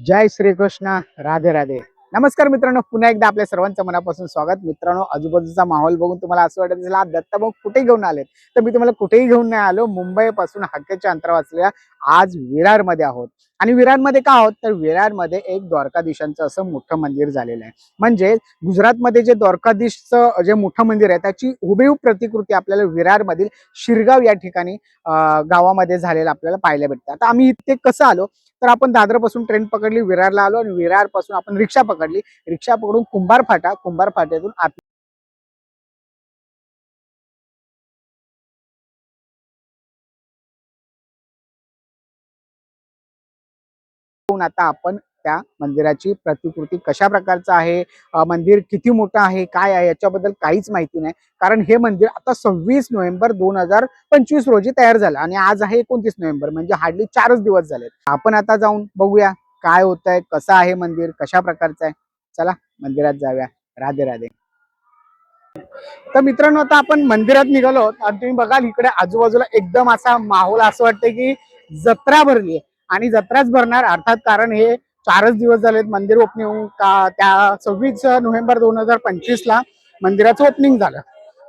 जय श्रीकृष्ण राधे राधे. नमस्कार मित्रांनो पुन्हा एकदा आपल्या सर्वांचं मनापासून स्वागत. मित्रांनो आजूबाजूचा माहोल बघून तुम्हाला असं वाटत असेल "हा भाऊ कुठे घेऊन आलेत? तर मी तुम्हाला कुठेही घेऊन नाही आलो. मुंबईपासून हक्काच्या अंतरावर असलेल्या आज विरारमध्ये आहोत. आणि विरारमध्ये का आहोत तर विरारमध्ये एक द्वारकाधीशांचं असं मोठं मंदिर झालेलं आहे. म्हणजे गुजरातमध्ये जे द्वारकाधीशचं जे मोठं मंदिर आहे त्याची हुबेहूब प्रतिकृती आपल्याला विरारमधील शिरगाव या ठिकाणी गावामध्ये झालेलं आपल्याला पाहायला भेटतं. आता आम्ही इथे कसं आलो? तर आपण दादरपासून ट्रेन पकडली विरारला आलो आणि विरारपासून आपण रिक्षा पकडली. रिक्षा पकडून कुंभार फाटा कुंभार फाट्यातून येऊन आता आपण त्या मंदिराची प्रतिकृती कशा प्रकारचं आहे मंदिर किती मोठं आहे काय आहे याच्याबद्दल काहीच माहिती नाही. कारण हे मंदिर आता सव्वीस नोव्हेंबर दोन हजार पंचवीस रोजी तयार झालं आणि आज आहे एकोणतीस नोव्हेंबर म्हणजे हार्डली चारच दिवस झालेत. आपण आता जाऊन बघूया काय होत आहे कसं आहे मंदिर कशा प्रकारचं आहे. चला मंदिरात जाऊया. राधे राधे. तर मित्रांनो आता आपण मंदिरात निघालो आणि तुम्ही बघाल इकडे आजूबाजूला एकदम असा माहोल असं वाटतंय की जत्रा भरली आहे आणि जत्राच भरणार. अर्थात कारण हे चारच दिवस झालेत मंदिर ओपनिंग होऊन का त्या सव्वीस नोव्हेंबर दोन हजार पंचवीस ला मंदिराचं ओपनिंग झालं.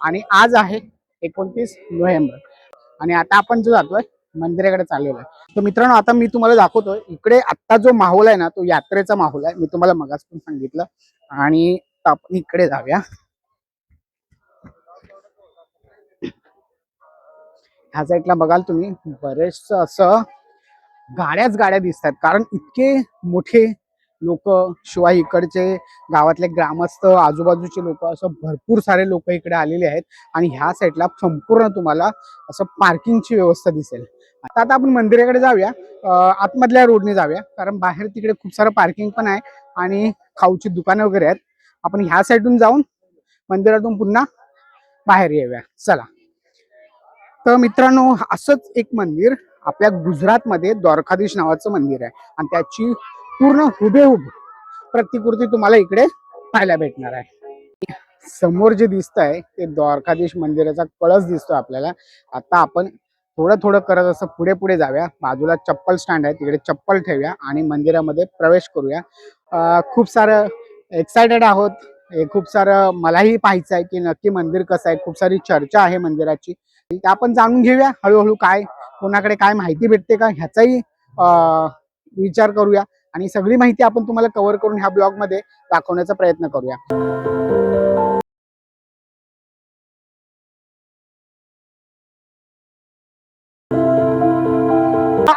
आणि आज आहे एकोणतीस नोव्हेंबर. आणि आता आपण जो जातोय मंदिराकडे चाललेलो आहे. तर मित्रांनो आता मी तुम्हाला दाखवतोय इकडे आता जो माहोल आहे ना तो यात्रेचा माहोल आहे. मी तुम्हाला मगाच पण सांगितलं. आणि आपण इकडे जाऊया. ह्या साईडला बघाल तुम्ही बरेचसं असं गाड्याच गाड्या दिसतात. कारण इतके मोठे लोक शिवाय इकडचे गावातले ग्रामस्थ आजूबाजूचे लोक असं भरपूर सारे लोक इकडे आलेले आहेत. आणि ह्या साईडला संपूर्ण तुम्हाला असं पार्किंगची व्यवस्था दिसेल. आता आता आपण मंदिराकडे जाऊया. आतमधल्या रोडने जाऊया. कारण बाहेर तिकडे खूप सारं पार्किंग पण आहे आणि खाऊची दुकानं वगैरे आहेत. आपण ह्या साईडून जाऊन मंदिरातून पुन्हा बाहेर येऊया. चला. तर मित्रांनो असंच एक मंदिर आपल्या गुजरातमध्ये द्वारकाधीश नावाचं मंदिर आहे. आणि त्याची पूर्ण हुबेहूब प्रतिकृती तुम्हाला इकडे पाहायला भेटणार आहे. समोर जे दिसत आहे ते द्वारकाधीश मंदिराचा कळस दिसतो आपल्याला. आता आपण थोडं थोडं करत असं पुढे पुढे जाऊया. बाजूला चप्पल स्टँड आहे. तिकडे चप्पल ठेवूया आणि मंदिरामध्ये प्रवेश करूया. खूप सारं एक्सायटेड आहोत. हे खूप सारं मलाही पाहायचं आहे की नक्की मंदिर कसं आहे. खूप सारी चर्चा आहे मंदिराची. आपण जाणून घेऊया हळूहळू काय कोणाकडे काय माहिती भेटते का ह्याचाही विचार करूया. आणि सगळी माहिती आपण तुम्हाला कव्हर करून ह्या ब्लॉगमध्ये दाखवण्याचा प्रयत्न करूया.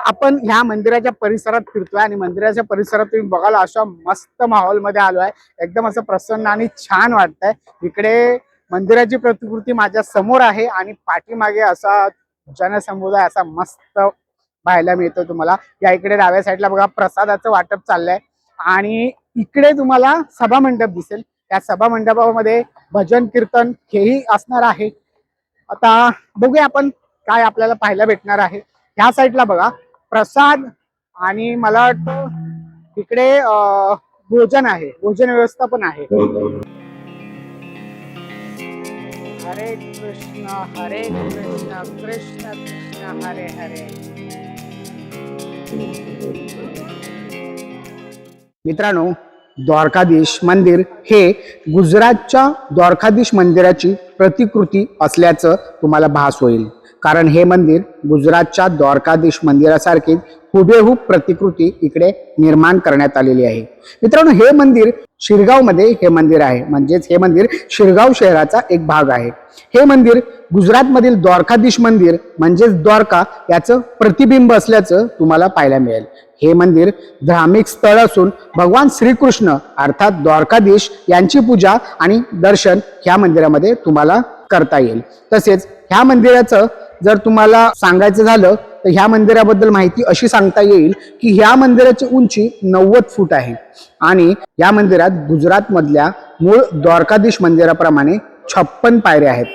आपण ह्या मंदिराच्या परिसरात फिरतोय आणि मंदिराच्या परिसरात तुम्ही बघाल अशा मस्त माहोलमध्ये आलो आहे एकदम असं प्रसन्न आणि छान वाटतंय. इकडे मंदिराची प्रतिकृती माझ्यासमोर आहे आणि पाठीमागे असा जनसमुदाय असा मस्त पाहायला मिळतो तुम्हाला. या इकडे डाव्या साईडला बघा प्रसादाचं वाटप चाललंय. आणि इकडे तुम्हाला सभा मंडप दिसेल. त्या सभा मंडपामध्ये भजन कीर्तन हेही असणार आहे. आता बघूया आपण काय आपल्याला पाहायला भेटणार आहे. ह्या साईडला बघा प्रसाद आणि मला वाटतं इकडे भोजन आहे. भोजन व्यवस्था पण आहे हो, हो. हरे कृष्ण हरे कृष्ण कृष्ण कृष्ण हरे हरे. मित्रांनो द्वारकाधीश मंदिर हे गुजरातच्या द्वारकाधीश मंदिराची प्रतिकृती असल्याचं तुम्हाला भास होईल. कारण हे मंदिर गुजरातच्या द्वारकाधीश मंदिरासारखेच हुबेहूब प्रतिकृती इकडे निर्माण करण्यात आलेली आहे. मित्रांनो हे मंदिर शिरगावमध्ये हे मंदिर आहे. म्हणजेच हे मंदिर शिरगाव शहराचा एक भाग आहे. हे मंदिर गुजरातमधील द्वारकाधीश मंदिर म्हणजेच द्वारका याचं प्रतिबिंब असल्याचं तुम्हाला पाहायला मिळेल. हे मंदिर धार्मिक स्थळ असून भगवान श्रीकृष्ण अर्थात द्वारकाधीश यांची पूजा आणि दर्शन ह्या मंदिरामध्ये तुम्हाला करता येईल. तसेच ह्या मंदिराचं जर तुम्हाला सांगायचं झालं तर ह्या मंदिराबद्दल माहिती अशी सांगता येईल की ह्या मंदिराची उंची नव्वद फूट आहे. आणि या मंदिरात गुजरातमधल्या मूळ द्वारकाधीश मंदिराप्रमाणे छप्पन पायऱ्या आहेत.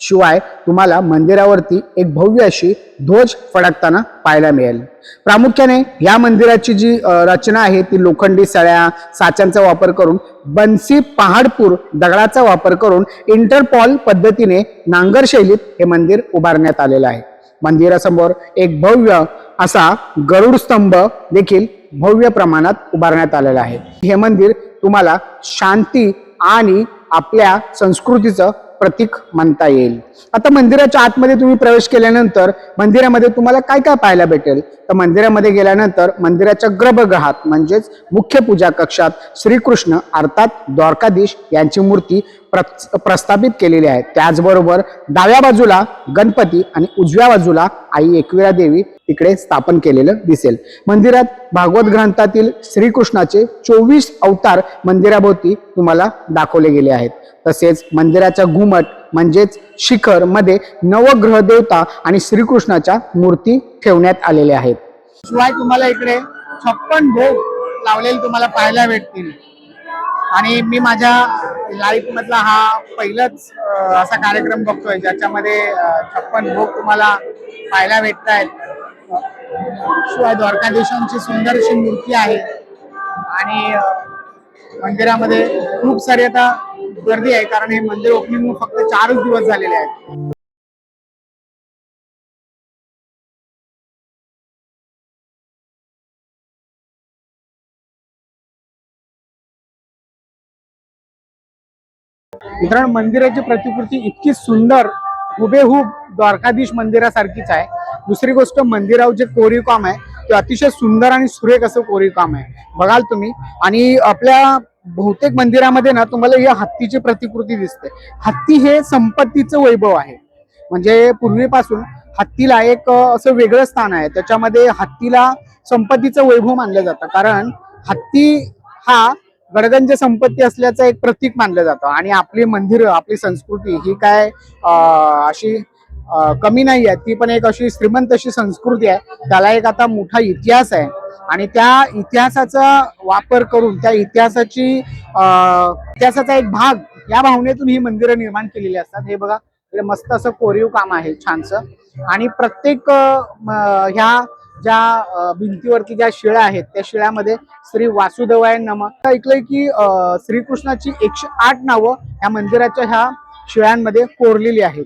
शिवाय तुम्हाला मंदिरावरती एक भव्य अशी ध्वज फडकताना पाहायला मिळेल. प्रामुख्याने या मंदिराची जी रचना आहे ती लोखंडी सळ्या साच्यांचा वापर करून बन्सी पहाडपूर दगडाचा वापर करून इंटरपॉल पद्धतीने नांगर शैलीत हे मंदिर उभारण्यात आलेलं आहे. मंदिरासमोर एक भव्य असा गरुड स्तंभ देखील भव्य प्रमाणात उभारण्यात आलेला आहे. हे मंदिर तुम्हाला शांती आणि आपल्या संस्कृतीचं प्रतीक म्हणता येईल. आता मंदिराच्या आतमध्ये तुम्ही प्रवेश केल्यानंतर मंदिरामध्ये तुम्हाला काय काय पाहायला भेटेल? तर मंदिरामध्ये गेल्यानंतर मंदिराच्या गर्भगृहात म्हणजेच मुख्य पूजा कक्षात श्रीकृष्ण अर्थात द्वारकाधीश यांची मूर्ती प्रस्थापित केलेले आहे त्याचबरोबर डाव्या बाजूला गणपती आणि उजव्या बाजूला आई एकविरा देवी तिकडे स्थापन केलेलं दिसेल. मंदिरात भागवत ग्रंथातील श्रीकृष्णाचे चोवीस अवतार मंदिराभोवती तुम्हाला दाखवले गेले आहेत. तसेच मंदिराच्या घुमट म्हणजेच शिखरमध्ये नवग्रह देवता आणि श्रीकृष्णाच्या मूर्ती ठेवण्यात आलेल्या आहेत. शिवाय तुम्हाला इकडे छप्पन भोग लावलेले तुम्हाला पाहायला भेटतील. आणि मी माझ्या लाईफ मधला हा पहिलाच असा कार्यक्रम बघतोय ज्याच्यामध्ये छप्पन भोग तुम्हाला पाहायला भेटत आहेत शिवाय द्वारकाधीशांची सुंदर अशी मूर्ती आहे. आणि मंदिरामध्ये खूप सारी आता गर्दी आहे कारण हे मंदिर ओपनिंग फक्त चारच दिवस झालेले आहेत. मित्रांनो मंदिराची प्रतिकृती इतकी सुंदर हुबेहूब द्वारकाधीश मंदिरासारखीच आहे. दुसरी गोष्ट मंदिरावर जे कोरीव काम आहे ते अतिशय सुंदर आणि सुरेख असं कोरीव काम आहे. बघाल तुम्ही. आणि आपल्या बहुतेक मंदिरामध्ये ना तुम्हाला या हत्तीची प्रतिकृती दिसते. हत्ती हे संपत्तीचं वैभव आहे. म्हणजे पूर्वीपासून हत्तीला एक असं वेगळं स्थान आहे. त्याच्यामध्ये हत्तीला संपत्तीचं वैभव मानलं जातं. कारण हत्ती हा गडगंज संपत्ती असल्याचं एक प्रतीक मानलं जातं. आणि आपली मंदिरं आपली संस्कृती ही काय अशी कमी नाही आहे. ती पण एक अशी श्रीमंत अशी संस्कृती आहे. त्याला एक आता मोठा इतिहास आहे. आणि त्या इतिहासाचा वापर करून त्या इतिहासाची इतिहासाचा एक भाग या भावनेतून ही मंदिरं निर्माण केलेली असतात. हे बघा मस्त असं कोरीव काम आहे छानसं. आणि प्रत्येक ह्या ज्या भिंतीवरती ज्या शिळ्या आहेत त्या शिळ्यामध्ये श्री वासुदेवाय नम. ऐकलंय की श्रीकृष्णाची एकशे आठ नावं ह्या मंदिराच्या ह्या शिळ्यांमध्ये कोरलेली आहेत.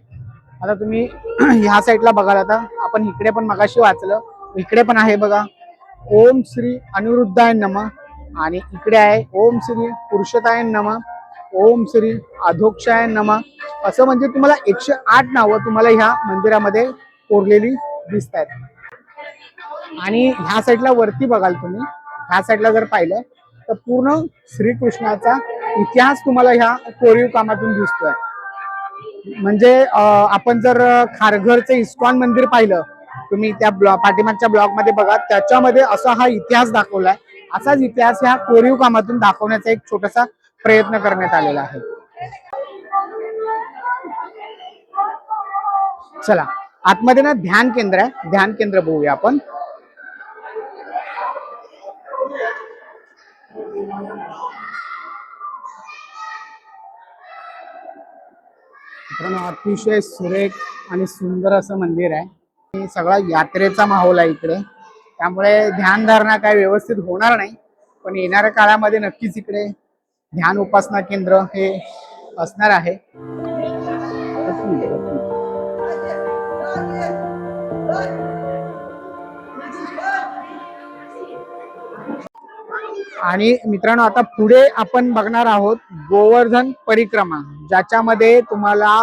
आता तुम्ही ह्या साईडला बघाल आता. आपण इकडे पण मगाशी वाचलं. इकडे पण आहे बघा. ओम श्री अनिरुद्धाय नम. आणि इकडे आहे ओम श्री पुरुषताय नम. ओम श्री अधोक्षाय नम. असं म्हणजे तुम्हाला एकशे आठ नावं तुम्हाला ह्या मंदिरामध्ये कोरलेली दिसत आहेत आणि ह्या साईडला वरती बघाल तुम्ही ह्या साईडला जर पाहिलं तर पूर्ण श्रीकृष्णाचा इतिहास तुम्हाला ह्या कोरीव कामातून दिसतोय. म्हणजे आपण जर खारघरचं इस्कॉन मंदिर पाहिलं तुम्ही त्या ब्लॉ पाठीमागच्या ब्लॉगमध्ये बघा त्याच्यामध्ये असा हा इतिहास दाखवलाय. असाच इतिहास ह्या कोरीव कामातून दाखवण्याचा एक छोटासा प्रयत्न करण्यात आलेला आहे. चला आतमध्ये ना ध्यान केंद्र आहे. ध्यान केंद्र बघूया आपण. मित्रांनो अतिशय सुरेख आणि सुंदर असं मंदिर आहे. सगळा यात्रेचा माहोल आहे इकडे. त्यामुळे ध्यानधारणा काय व्यवस्थित होणार नाही पण येणाऱ्या काळामध्ये नक्कीच इकडे ध्यान उपासना केंद्र हे असणार आहे. आणि मित्रांनो आता पुढे आपण बघणार आहोत गोवर्धन परिक्रमा ज्याच्यामध्ये तुम्हाला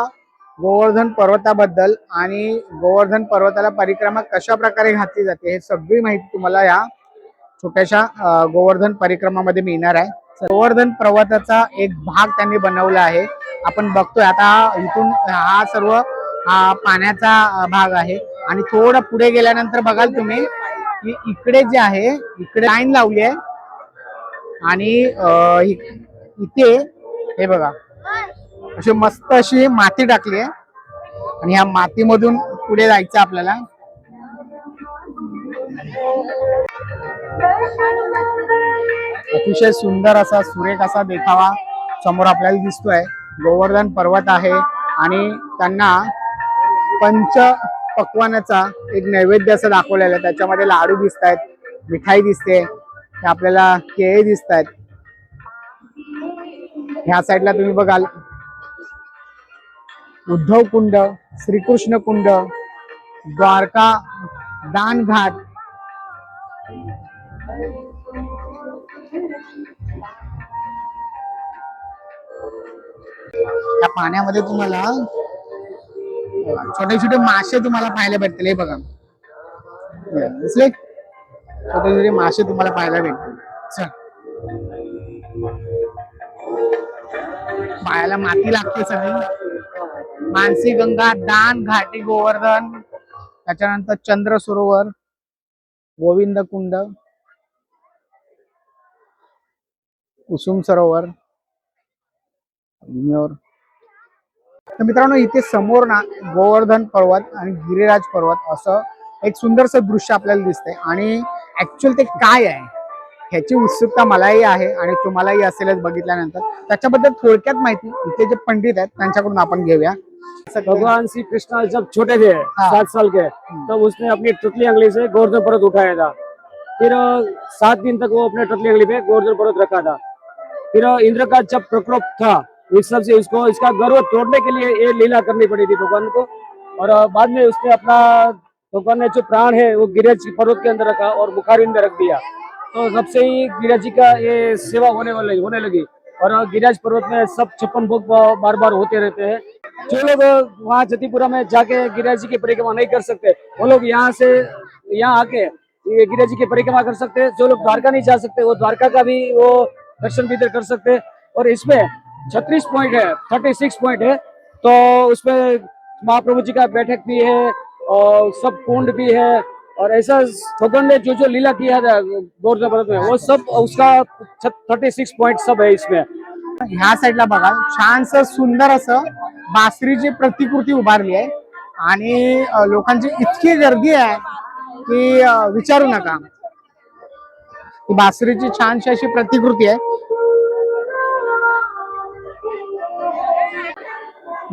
गोवर्धन पर्वताबद्दल आणि गोवर्धन पर्वताला परिक्रमा कशा प्रकारे घातली जाते हे सगळी माहिती तुम्हाला या छोट्याशा गोवर्धन परिक्रमामध्ये मिळणार आहे. गोवर्धन पर्वताचा एक भाग त्यांनी बनवला आहे. आपण बघतोय आता इथून हा सर्व हा पाण्याचा भाग आहे. आणि थोडं पुढे गेल्यानंतर बघाल तुम्ही की इकडे जे आहे इकडे लाईन लावली आहे. आणि इथे हे बघा अशी मस्त अशी माती टाकली आहे. आणि ह्या मातीमधून पुढे जायचं आपल्याला. अतिशय सुंदर असा सुरेख असा देखावा समोर आपल्याला दिसतोय. गोवर्धन पर्वत आहे आणि त्यांना पंच पक्वानाचा एक नैवेद्य असं दाखवलेलं आहे. त्याच्यामध्ये लाडू दिसत आहेत मिठाई दिसते. आपल्याला केळी दिसत आहेत ह्या साईडला तुम्ही बघाल. उद्धव कुंड श्रीकृष्ण कुंड द्वारका दानघाट. या पाण्यामध्ये तुम्हाला छोटे छोटे मासे तुम्हाला पाहायला भेटतील. हे बघा. दिसले छोटे छोटे मासे तुम्हाला पाहायला भेटतील. चल. पायाला माती लागते सगळी. मानसी गंगा दान घाटी गोवर्धन त्याच्यानंतर चंद्र सरोवर गोविंद कुंड कुसुम सरोवर तर मित्रांनो इथे समोर ना गोवर्धन पर्वत आणि गिरिराज पर्वत असं एक सुंदरसं दृश्य आपल्याला दिसतंय. आणि ऍक्च्युअल ते काय आहे ह्याची उत्सुकता मलाही आहे आणि तुम्हालाही असेलच बघितल्यानंतर. त्याच्याबद्दल थोडक्यात माहिती इथे जे पंडित आहेत त्यांच्याकडून आपण घेऊया. भगवान श्री कृष्ण जब छोटे थे। सात साल के तब उसने अपनी टुटली अंगली से गोवर्धन पर्वत उठाया था। फिर सात दिन तक वो अपने टुटली अंगली पे गोवर्धन पर्वत रखा था। फिर इंद्र का जब प्रकोप था इस सब से उसको इसका गर्व तोड़ने के लिए ये लीला करनी पड़ी थी भगवान को। और बाद में उसने अपना भगवान ने जो प्राण है, वो गिरिराज पर्वत के अंदर रखा और बुखारी में रख दिया। तो तब से ही गिरिराज जी का ये सेवा होने वाली, होने लगी। और गिरिराज पर्वत में सब छप्पन भोग बार बार होते रहते हैं। जो लोग वहाँ जतीपुरा में जाके गिरिराज जी की परिक्रमा नहीं कर सकते, वो लोग यहाँ से, यहाँ आके गिरिराज जी की परिक्रमा कर सकते हैं। जो लोग द्वारका नहीं जा सकते, वो द्वारका का भी वो दर्शन भी इधर कर सकते और इसमें छत्तीस पॉइंट है थर्टी सिक्स पॉइंट है। तो उसमें महाप्रभु जी का बैठक भी है और सब कुंड भी है और ऐसा भगवान ने जो जो लीला किया था गोवर्धन पर्वत में वो सब उसका थर्टी सिक्स पॉइंट सब है इसमें। ह्या साईडला बघा छानस सुंदर असं बासरीची प्रतिकृती उभारली आहे आणि लोकांची इतकी गर्दी आहे की विचारू नका. बासरीची छानशी अशी प्रतिकृती आहे.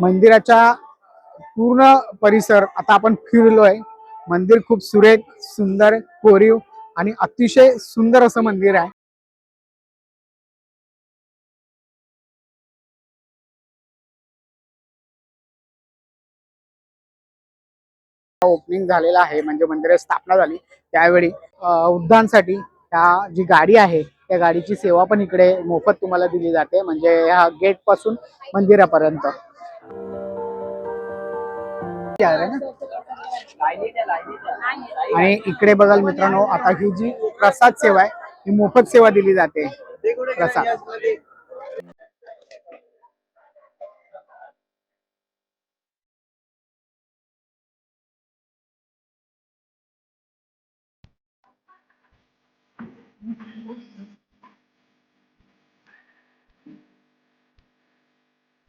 मंदिराच्या पूर्ण परिसर आता आपण फिरलोय. मंदिर खूप सुरेख सुंदर कोरीव आणि अतिशय सुंदर असं मंदिर आहे. ओपनिंग झालेला आहे म्हणजे मंदिराची स्थापना झाली. त्यावेळी उद्धांसाठी ह्या जी गाडी आहे त्या गाडीची सेवा पण इकडे मोफत तुम्हाला दिली जाते. म्हणजे ह्या गेट आहे ना? आणि इकडे बघाल मित्रांनो आता ही जी प्रसाद सेवा आहे ही मोफत सेवा दिली जाते. प्रसाद.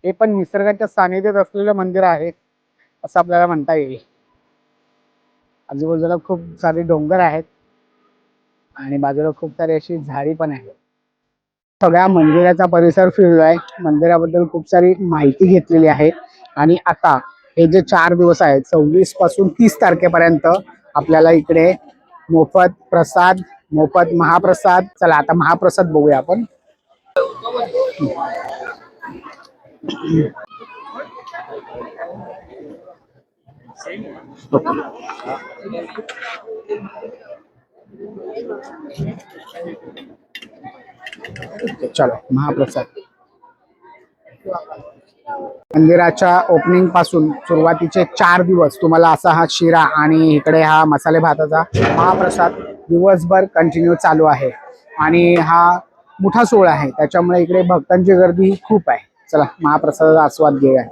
हे पण निसर्गाच्या सानिध्यात असलेलं मंदिर आहे. असं आपल्याला म्हणता येईल. आजूबाजूला खूप सारे डोंगर आहेत आणि बाजूला खूप सारी अशी झाडी पण आहे सगळ्या मंदिराचा परिसर फिरलोय. मंदिराबद्दल खूप सारी माहिती घेतलेली आहे. आणि आता हे जे चार दिवस आहेत सव्वीसपासून तीस तारखेपर्यंत आपल्याला इकडे मोफत प्रसाद मोफत महाप्रसाद चला आता महाप्रसाद बघूया आपण. चलो महाप्रसाद. मंदिराच्या ओपनिंगपासून सुरुवातीचे चार दिवस तुम्हाला असा हा शिरा आणि इकडे हा मसाले भाताचा महाप्रसाद दिवसभर कंटिन्यू चालू आहे. आणि हा मोठा सोहळा आहे त्याच्यामुळे इकडे भक्तांची गर्दी खूप आहे. चला महाप्रसादाचा आस्वाद घेऊया.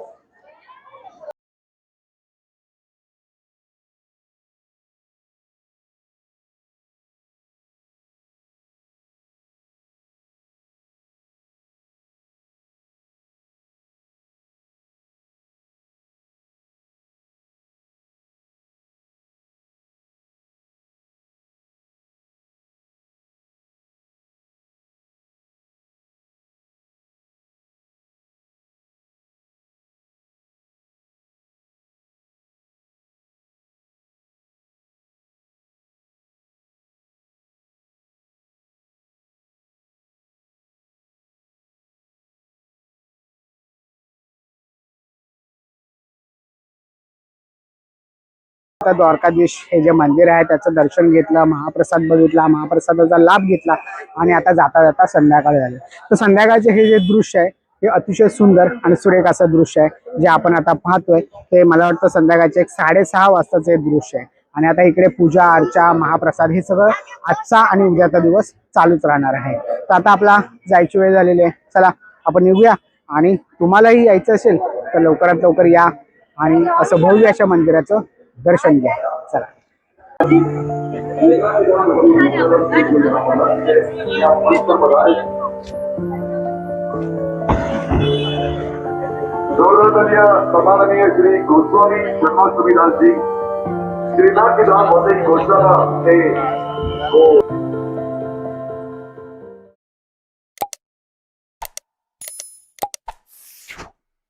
आता द्वारकाधीश हे जे मंदिर आहे त्याचं दर्शन घेतलं महाप्रसाद बघितला महाप्रसादाचा लाभ घेतला आणि आता जाता जाता संध्याकाळ झाली. तर संध्याकाळचे हे जे दृश्य आहे हे अतिशय सुंदर आणि सुरेख असं दृश्य आहे जे आपण आता पाहतोय ते मला वाटतं संध्याकाळचे एक साडेसहा हे दृश्य आहे. आणि आता इकडे पूजा अर्चा महाप्रसाद हे सगळं आजचा आणि उद्याचा दिवस चालूच राहणार आहे. तर आता आपला जायची वेळ झालेली आहे. चला आपण निघूया आणि तुम्हालाही यायचं असेल तर लवकरात लवकर या आणि असं भव्य अशा मंदिराचं दर्शन घ्या चला। गौरवधन्य सन्माननीय श्री गोस्वामी जन्माष्टमीदास जी श्रीनाथ की धाम होते घोषणा हे हो